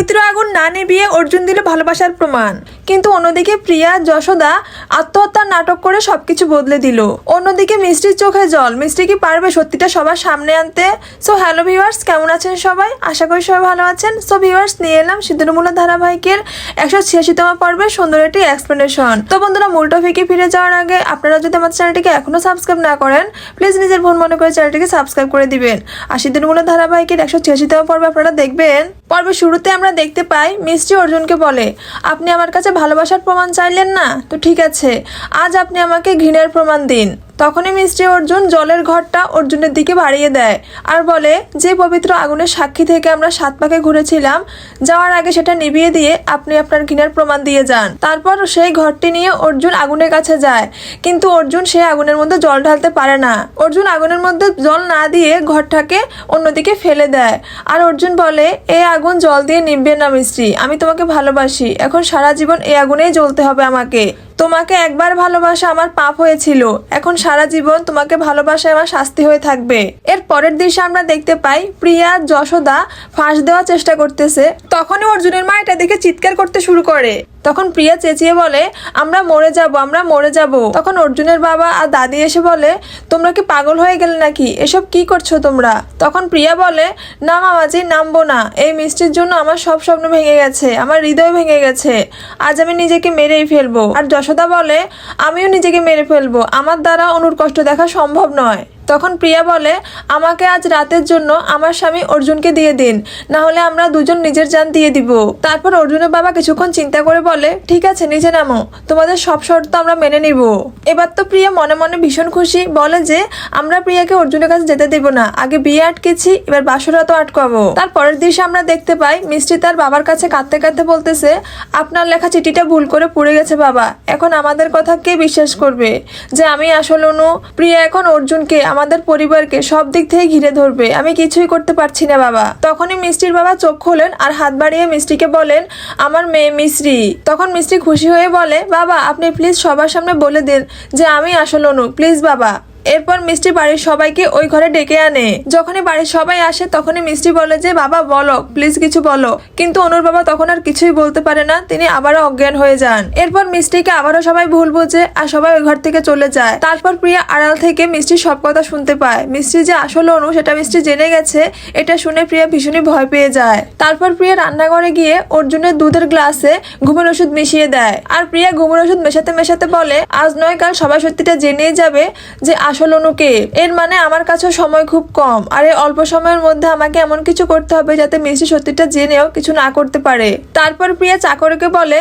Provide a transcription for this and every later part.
পবিত্র আগুন না নিভিয়ে অর্জুন দিল ভালোবাসার প্রমাণ। কিন্তু অন্যদিকে প্রিয়া, যশোদা আত্মহত্যার নাটক করে সবকিছু বদলে দিল। অন্যদিকে মিষ্টির চোখে জল। মিষ্টি কি পারবে সত্যিটা সবার সামনে আনতে? সো হ্যালো ভিউয়ার্স কেমন আছেন সবাই? আশা করি সবাই ভালো আছেন। সো ভিউয়ার্স নিয়ে এলাম সিদ্ধুরমূলা ধারাবাহিকের একশো ছিয়াশিতম পর্বে সুন্দর একটি এক্সপ্লেনেশন তো বন্ধুরা, মূল টপিকে ফিরে যাওয়ার আগে আপনারা যদি আমার চ্যানেলটিকে এখনও সাবস্ক্রাইব না করেন প্লিজ নিজের ফোন মনে করে চ্যানেলটিকে সাবস্ক্রাইব করে দিবেন। আর সিদ্ধুরমূলা ধারাবাহিকের একশো ছিয়াশিতম পর্বে আপনারা দেখবেন, পর্বের শুরুতে আমরা দেখতে পাই মিষ্টি অর্জুনকে বলে, আপনি আমার কাছে ভালোবাসার প্রমাণ চাইলেন না? তো ঠিক আছে আজ আপনি আমাকে ঘৃণার প্রমাণ দিন। তখনই মিষ্টি অর্জুন জলের ঘরটা অর্জুনের দিকে বাড়িয়ে দেয় আর বলে, যে পবিত্র আগুনের সাক্ষী থেকে আমরা সাত পাকে ঘুরেছিলাম, যাওয়ার আগে সেটা নিভিয়ে দিয়ে আপনি আপনার ঘৃণার প্রমাণ দিয়ে যান। তারপর সেই ঘরটি নিয়ে অর্জুন আগুনের কাছে যায়। কিন্তু অর্জুন সেই আগুনের মধ্যে জল ঢালতে পারে না। অর্জুন আগুনের মধ্যে জল না দিয়ে ঘরটাকে অন্যদিকে ফেলে দেয়। আর অর্জুন বলে এই আগুন জল দিয়ে নিববে না মিষ্টি আমি তোমাকে ভালোবাসি। এখন সারা জীবন এই আগুনেই জ্বলতে হবে আমাকে। তোমাকে একবার ভালোবাসা আমার পাপ হয়েছিল। এখন সারা জীবন তোমাকে ভালোবাসায় আমার শাস্তি হয়ে থাকবে। এর পরের দৃশ্যে আমরা দেখতে পাই প্রিয়া যশোদা ফাঁস দেওয়ার চেষ্টা করতেছে। তখনই অর্জুনের মা এটা দেখে চিৎকার করতে শুরু করে। তখন প্রিয়া চেঁচিয়ে বলে, আমরা মরে যাব, আমরা মরে যাব। তখন অর্জুনের বাবা আর দাদি এসে বলে, তোমরা কি পাগল হয়ে গেলে নাকি? এসব কি করছ তোমরা? তখন প্রিয়া বলে, না মামাজি, নামবো না। এই মিষ্টির জন্য আমার সব স্বপ্ন ভেঙে গেছে, আমার হৃদয় ভেঙে গেছে। আজ আমি নিজেকে মেরেই ফেলব। আর যশোদা বলে, আমিও নিজেকে মেরে ফেলব। আমার দ্বারা অনুর কষ্ট দেখা সম্ভব নয়। তখন প্রিয়া বলে, আমাকে আজ রাতের জন্য আমার স্বামী অর্জুনকে দিয়ে দিন, না হলে আমরা দুজন নিজের যান দিয়ে দিব। তারপর অর্জুনের বাবা কিছুক্ষণ চিন্তা করে বলে, ঠিক আছে, নিজে নামো, তোমাদের সব শর্ত আমরা মেনে নিব। এবার তো প্রিয়া মনে মনে ভীষণ খুশি, বলে যে, আমরা প্রিয়াকে অর্জুনের কাছে যেতে দেব না, আগে বিয়ে আটকেছি, এবার বাসরা তো আটকাবো। তার পরের দৃশ্যে আমরা দেখতে পাই, মিষ্টি তার বাবার কাছে কাঁদতে কাঁদতে বলতেছে, আপনার লেখা চিঠিটা ভুল করে পুড়ে গেছে বাবা, এখন আমাদের কথা কে বিশ্বাস করবে? যে আমি আসল অনু, প্রিয়া এখন অর্জুনকে আমাদের পরিবারকে সব দিক থেকে ঘিরে ধরবে। আমি কিছুই করতে পারছি না, বাবা। তখনই মিষ্টির বাবা চোখ খোলেন আর হাত বাড়িয়ে মিষ্টিকে বলেন, আমার মেয়ে মিশ্রি। তখন মিষ্টি খুশি হয়ে বলে, বাবা, আপনি প্লিজ সবার সামনে বলে দিন যে আমি আসল অনু। প্লিজ বাবা। এরপর মিষ্টি বাড়ির সবাইকে ওই ঘরে ডেকে আনে। যখনই বাড়ির সবাই আসে, তখনই মিষ্টি বলে যে, বাবা, বলো প্লিজ কিছু বলো। কিন্তু অনুর বাবা তখন আর কিছুই বলতে পারে না, তিনি আবারও অজ্ঞান হয়ে যান। এরপর মিষ্টিকে আবারও সবাই ভুল বোঝে আর সবাই ওই ঘর থেকে চলে যায়। তারপর প্রিয়া আড়াল থেকে মিষ্টির সব কথা শুনতে পায়। মিষ্টি যে আসলে অনু, সেটা মিষ্টি জেনে গেছে, এটা শুনে প্রিয়া ভীষণই ভয় পেয়ে যায়। তারপর প্রিয়া রান্নাঘরে গিয়ে অর্জুনের দুধের গ্লাসে ঘুমের ওষুধ মিশিয়ে দেয়। আর প্রিয়া ঘুমের ওষুধ মেশাতে মেশাতে বলে, আজ নয়, কাল সবাই সত্যিটা জেনেই যাবে যে আসল অনুকে। এর মানে আমার কাছে সময় খুব কম। আর এই অল্প সময়ের মধ্যে আমাকে এমন কিছু করতে হবে যাতে মিষ্টি সত্যিটা জেনেও কিছু না করতে পারে। তারপর প্রিয়া চাকরকে বলে,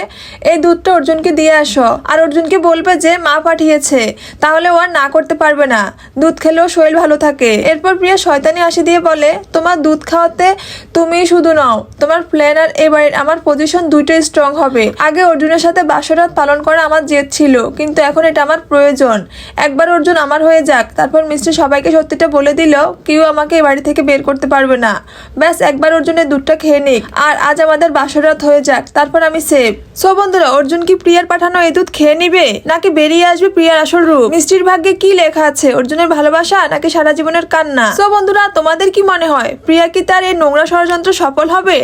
এই দুধটা অর্জুনকে দিয়ে আসো। আর অর্জুনকে বলবে যে, মা পাঠিয়েছে। তাহলে ও আর না করতে পারবে না। দুধ খেলেও শরীর ভালো থাকে। এরপর প্রিয়া শয়তানি হাসি দিয়ে বলে, তোমার দুধ খাওয়াতে তুমিই শুধু নাও। তোমার প্ল্যান আর এবার আমার পজিশন দুইটাই স্ট্রং হবে। আগে অর্জুনের সাথে বাসরাত পালন করা আমার জেদ ছিল, কিন্তু এখন এটা আমার প্রয়োজন। একবার অর্জুন আমার হয়ে যাক। তারপর মিষ্টি সবাইকে সত্যিটা বলে দিল, কেউ আমাকে এ বাড়ি থেকে বের করতে পারবে না। ব্যাস, একবার অর্জুনের দুধটা খেয়ে নিক। আর আজ আমাদের বাসরাত হয়ে যাক, তারপর আমি সেভ সো বন্ধুরা, অর্জুন কি প্রিয়ার পাঠানো এই দুধ খেয়ে নিবে? নাকি বেরিয়ে আসবে প্রিয়ার আসল রূপ? মিষ্টির ভাগ্যে কি লেখা আছে? অর্জুনের ভালোবাসা নাকি সারা জীবনের কান্না? সো বন্ধুরা, তোমাদের কি মনে হয়? প্রিয়া কি তার এই নোংরা ষড়যন্ত্র সফল হবে?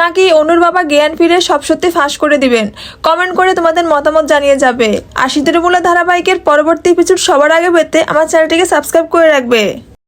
নাকি অনুর বাবা জ্ঞান ফিরে সব সত্যি ফাঁস করে দিবেন? কমেন্ট করে তোমাদের মতামত জানিয়ে যাবে। আর শীতের মূলা ধারাবাহিকের পরবর্তী এপিসোড সবার আগে পেতে আমার চ্যানেলটিকে সাবস্ক্রাইব করে রাখবে।